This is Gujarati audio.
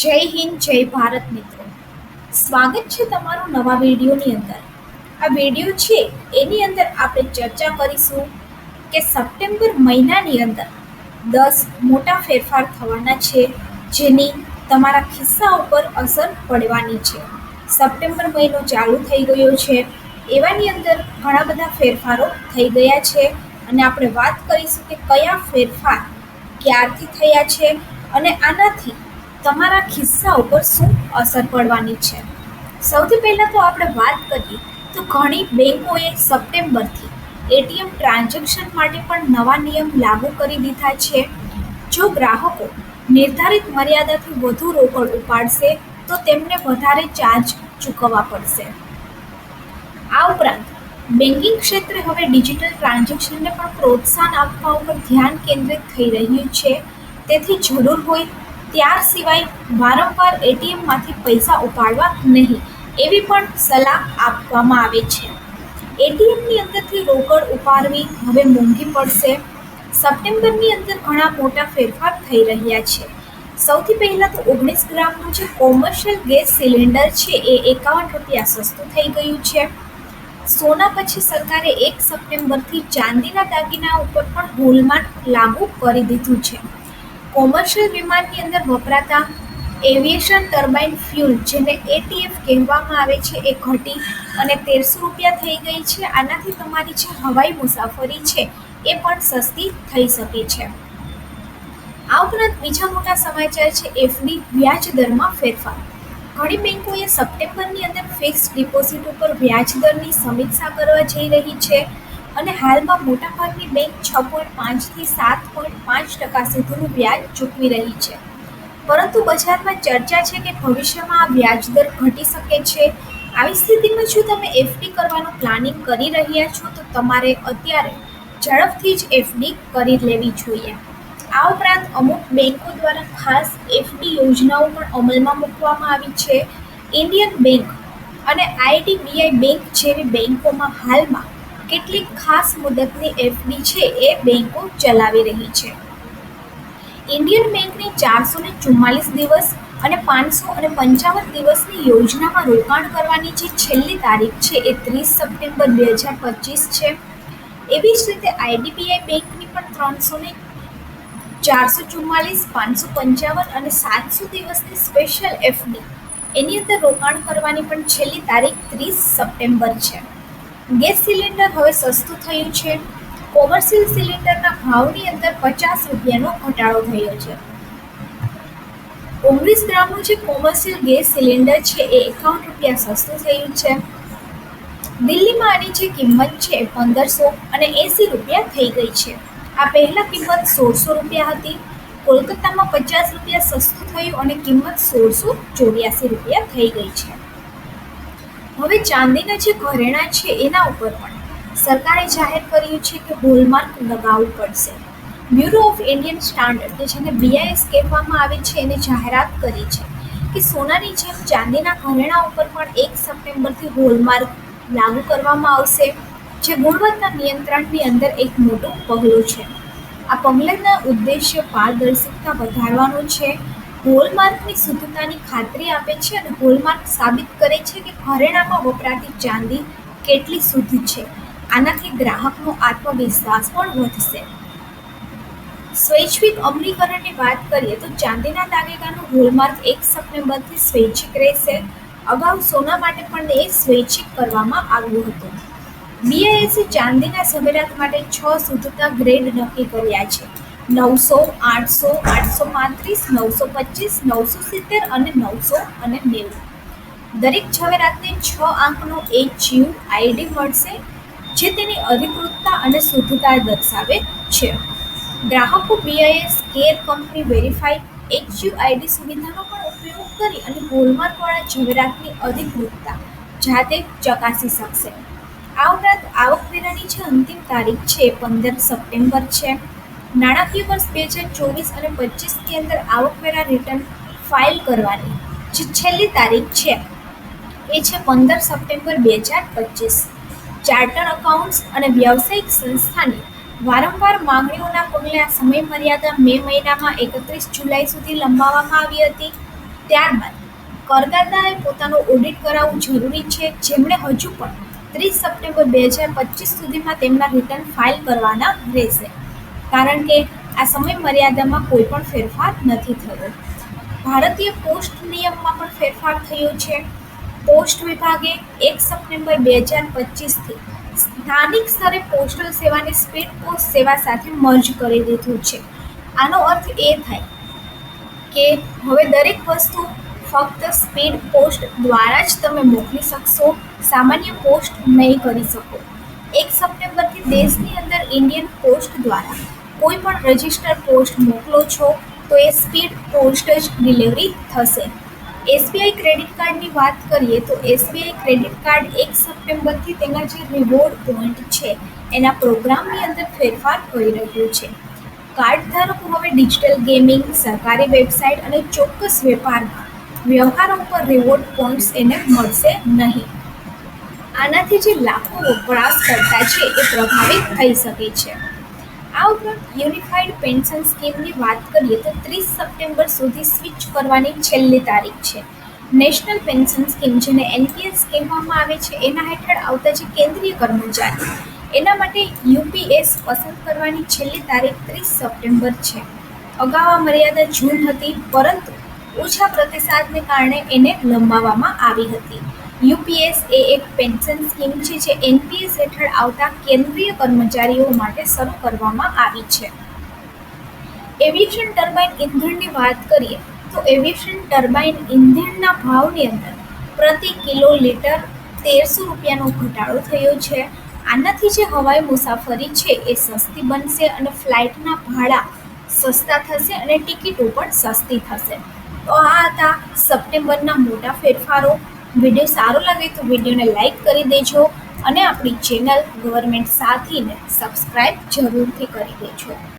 જય હિન્દ, જય ભારત મિત્રો. સ્વાગત છે તમારું નવા વિડીયોની અંદર. આ વીડિયો છે, એની અંદર આપણે ચર્ચા કરીશું કે સપ્ટેમ્બર મહિનાની અંદર દસ મોટા ફેરફાર થવાના છે, જેની તમારા ખિસ્સા ઉપર અસર પડવાની છે. સપ્ટેમ્બર મહિનો ચાલુ થઈ ગયો છે, એવાની અંદર ઘણા બધા ફેરફારો થઈ ગયા છે અને આપણે વાત કરીશું કે કયા ફેરફાર ક્યારથી થયા છે અને આનાથી તમારા ખિસ્સા ઉપર શું અસર પડવાની છે? સૌથી પહેલાં તો આપણે વાત કરીએ તો ઘણી બેંકોએ સપ્ટેમ્બરથી એટીએમ ટ્રાન્ઝેક્શન માટે પણ નવા નિયમ લાગુ કરી દીધા છે. જો ગ્રાહકો નિર્ધારિત મર્યાદાથી વધુ રોકડ ઉપાડશે, તો તેમને વધારે ચાર્જ ચૂકવવા પડશે. આ ઉપરાંત બેન્કિંગ ક્ષેત્રે હવે ડિજિટલ ટ્રાન્ઝેક્શનને પણ પ્રોત્સાહન આપવા ઉપર ધ્યાન કેન્દ્રિત થઈ રહ્યું છે. તેથી જરૂર હોય ત્યાર સિવાય વારંવાર એટીએમમાંથી પૈસા ઉપાડવા નહીં, એવી પણ સલાહ આપવામાં આવે છે. એટીએમની અંદરથી રોકડ ઉપાડવી હવે મોંઘી પડશે. સપ્ટેમ્બરની અંદર ઘણા મોટા ફેરફાર થઈ રહ્યા છે. સૌથી પહેલાં તો ઓગણીસ ગ્રામનું જે કોમર્શિયલ ગેસ સિલિન્ડર છે, એ એકાવન રૂપિયા સસ્તું થઈ ગયું છે. સોના પછી સરકારે એક સપ્ટેમ્બરથી ચાંદીના દાગીના ઉપર પણ હોલમાર્ક લાગુ કરી દીધું છે. કોમર્શિયલ વિમાનની અંદર વપરાતા એવિએશન ટર્બાઇન ફ્યુલ, જેને એટીએફ કહેવામાં આવે છે, એ ઘટી અને તેરસો રૂપિયા થઈ ગઈ છે. આનાથી તમારી જે હવાઈ મુસાફરી છે, એ પણ સસ્તી થઈ શકે છે. આ ઉપરાંત બીજા મોટા સમાચાર છે, એફડી વ્યાજ દરમાં ફેરફાર. ઘણી બેંકોએ સપ્ટેમ્બરની અંદર ફિક્સ ડિપોઝિટ ઉપર વ્યાજ દરની સમીક્ષા કરવા જઈ રહી છે. અને હાલમાં મોટાભાગની બેંક છ પોઈન્ટ પાંચથી સાત પોઈન્ટ પાંચ ટકા સુધીનું વ્યાજ ચૂકવી રહી છે. પરંતુ બજારમાં ચર્ચા છે કે ભવિષ્યમાં આ વ્યાજદર ઘટી શકે છે. આવી સ્થિતિમાં જો તમે એફડી કરવાનું પ્લાનિંગ કરી રહ્યા છો તો તમારે અત્યારે ઝડપથી જ એફડી કરી લેવી જોઈએ. આ ઉપરાંત અમુક બેંકો દ્વારા ખાસ એફડી યોજનાઓ પણ અમલમાં મૂકવામાં આવી છે. ઇન્ડિયન બેંક અને આઈડીબીઆઈ બેંક જેવી બેંકોમાં હાલમાં કેટલીક ખાસ મુદતની એફડી છે એ બેંકો ચલાવી રહી છે. ઇન્ડિયન બેંકની ચારસો ને ચુમ્માલીસ દિવસ અને પાંચસો અને પંચાવન દિવસની યોજનામાં રોકાણ કરવાની જે છેલ્લી તારીખ છે એ ત્રીસ સપ્ટેમ્બર બે હજાર પચીસ છે. એવી જ રીતે આઈડીબીઆઈ બેંકની પણ ત્રણસો ને ચારસો ચુમ્માલીસ પાંચસો પંચાવન અને સાતસો દિવસની સ્પેશિયલ એફડી એની અંદર રોકાણ કરવાની પણ છેલ્લી તારીખ ત્રીસ સપ્ટેમ્બર છે. ગેસ સિલિન્ડર હવે સસ્તું થયું છે. કોમર્શિયલ સિલિન્ડરના ભાવની અંદર પચાસ રૂપિયાનો ઘટાડો થયો છે. ઓગણીસ ગ્રામનું જે કોમર્શિયલ ગેસ સિલિન્ડર છે એ એકાવન રૂપિયા સસ્તું થયું છે. દિલ્હીમાં આની જે કિંમત છે પંદરસો અને એંસી રૂપિયા થઈ ગઈ છે. આ પહેલાં કિંમત સોળસો રૂપિયા હતી. કોલકાતામાં પચાસ રૂપિયા સસ્તું થયું અને કિંમત સોળસો ચોર્યાસી રૂપિયા થઈ ગઈ છે. હવે ચાંદીના જે ઘરેણાં છે એના ઉપર પણ સરકારે જાહેર કર્યું છે કે હોલમાર્ક લગાવવું પડશે. બ્યુરો ઓફ ઇન્ડિયન સ્ટાન્ડર્ડ કે જેને બીઆઈએસ કહેવામાં આવે છે, એને જાહેરાત કરી છે કે સોનાની જેમ ચાંદીના ઘરેણાં ઉપર પણ એક સપ્ટેમ્બરથી હોલમાર્ક લાગુ કરવામાં આવશે, જે ગુણવત્તા નિયંત્રણની અંદર એક મોટું પગલું છે. આ પગલાંના ઉદ્દેશ્ય પારદર્શકતા વધારવાનો છે હોલમાર્કની શુદ્ધતાની ખાતરી આપે છે અને હોલમાર્ક સાબિત કરે છે કે ઘરેણામાં વપરાતી ચાંદી કેટલી શુદ્ધ છે. આનાથી ગ્રાહકનો આત્મવિશ્વાસ પણ વધશે. સ્વૈચ્છિક અમલીકરણની વાત કરીએ તો ચાંદીના દાગીનાનું હોલમાર્ક એક સપ્ટેમ્બરથી સ્વૈચ્છિક રહેશે. અગાઉ સોના માટે પણ એ સ્વૈચ્છિક કરવામાં આવ્યું હતું. બીઆઈએસે ચાંદીના ઝવેરાત માટે છ શુદ્ધતા ગ્રેડ નક્કી કર્યા છે. નવસો, આઠસો આઠસો પાંત્રીસ, નવસો પચીસ, નવસો સિત્તેર અને નવસો અને નેવું. દરેક છવેરાતને છ આંકનો એક જીવ આઈડી મળશે, જે તેની અધિકૃતતા અને શુદ્ધતા દર્શાવે છે. ગ્રાહકો BIS care company verified ID સુવિધાનો પણ ઉપયોગ કરી અને હોલમાર્કવાળા જવેરાતની અધિકૃતતા જાતે ચકાસી શકશે. આ ઉપરાંત આવકવેરાની જે અંતિમ તારીખ છે, પંદર સપ્ટેમ્બર છે. નાણાકીય વર્ષ બે હજાર ચોવીસ અને પચીસની અંદર આવકવેરા રિટર્ન ફાઇલ કરવાની, જે છેલ્લી તારીખ છે. એ છે પંદર સપ્ટેમ્બર બે હજાર પચીસ. ચાર્ટર અકાઉન્ટ્સ અને વ્યવસાયિક સંસ્થાની વારંવાર માંગણીઓના પગલે આ સમયમર્યાદા મે મહિનામાં એકત્રીસ જુલાઈ સુધી લંબાવવામાં આવી હતી. ત્યારબાદ કરદાતાએ પોતાનું ઓડિટ કરાવવું જરૂરી છે. જેમણે હજુ પણ ત્રીસ સપ્ટેમ્બર બે હજાર પચીસ સુધીમાં તેમના રિટર્ન ફાઇલ કરવાના રહેશે. કારણ કે આ સમય મર્યાદામાં કોઈ પણ ફેરફાર નથી થયો. ભારતીય પોસ્ટ નિયમમાં પણ ફેરફાર થયો છે. પોસ્ટ વિભાગે એક સપ્ટેમ્બર બે હજાર પચીસથી સ્થાનિક સ્તરે પોસ્ટલ સેવાને સ્પીડ પોસ્ટ સેવા સાથે મર્જ કરી દીધું છે. આનો અર્થ એ થાય કે હવે દરેક વસ્તુ ફક્ત સ્પીડ પોસ્ટ દ્વારા જ તમે મોકલી શકશો. સામાન્ય પોસ્ટ નહીં કરી શકો. એક સપ્ટેમ્બરથી દેશની અંદર ઇન્ડિયન પોસ્ટ દ્વારા. કોઈ પણ રજિસ્ટર પોસ્ટ મોકલો છો, તો એ સ્પીડ પોસ્ટ જ ડિલિવરી થશે. એસબીઆઈ ક્રેડિટ કાર્ડની વાત કરીએ, તો એસબીઆઈ ક્રેડિટ કાર્ડ એક સપ્ટેમ્બરથી તેના જે રિવોર્ડ પોઈન્ટ છે, એના પ્રોગ્રામની અંદર ફેરફાર કરી રહ્યું છે. કાર્ડ ધારકો હવે ડિજિટલ ગેમિંગ સરકારી વેબસાઇટ અને ચોક્કસ વેપારમાં વ્યવહારો પર રિવોર્ડ પોઈન્ટ્સ એને મળશે નહીં. આનાથી જે લાખો વપરાશકર્તા છે, એ પ્રભાવિત થઈ શકે છે. ઉપરાંત યુનિફાઈડ પેન્શન સ્કીમની વાત કરીએ તો ત્રીસ સપ્ટેમ્બર સુધી સ્વિચ કરવાની છેલ્લી તારીખ છે. નેશનલ પેન્શન સ્કીમ જેને એનપીએસ કહેવામાં આવે છે, એના હેઠળ આવતા જે કેન્દ્રીય કર્મચારી, એના માટે યુપીએસ પસંદ કરવાની છેલ્લી તારીખ ત્રીસ સપ્ટેમ્બર છે. અગાઉ આ મર્યાદા જૂન હતી, પરંતુ ઓછા પ્રતિસાદને કારણે એને લંબાવવામાં આવી હતી. યુપીએસ એ એક પેન્શન સ્કીમ છે જે એનપીએસ હેઠળ આવતા કેન્દ્રીય કર્મચારીઓ માટે શરૂ કરવામાં આવી છે. એવિએશન ટર્બાઇન ઇંધણની વાત કરીએ, તો એવિએશન ટર્બાઇન ઇંધણના ભાવની અંદર પ્રતિ કિલો લીટર તેરસો રૂપિયાનો ઘટાડો થયો છે. આનાથી જે હવાઈ મુસાફરી છે એ સસ્તી બનશે અને ફ્લાઇટના ભાડા સસ્તા થશે અને ટિકિટો પણ સસ્તી થશે. તો આ હતા સપ્ટેમ્બરના મોટા ફેરફારો. વીડિયો સારો લાગે તો વિડીયોને લાઈક કરી દેજો અને આપણી ચેનલ ગવર્મેન્ટ સાથીને સબસ્ક્રાઈબ જરૂરથી કરી દેજો.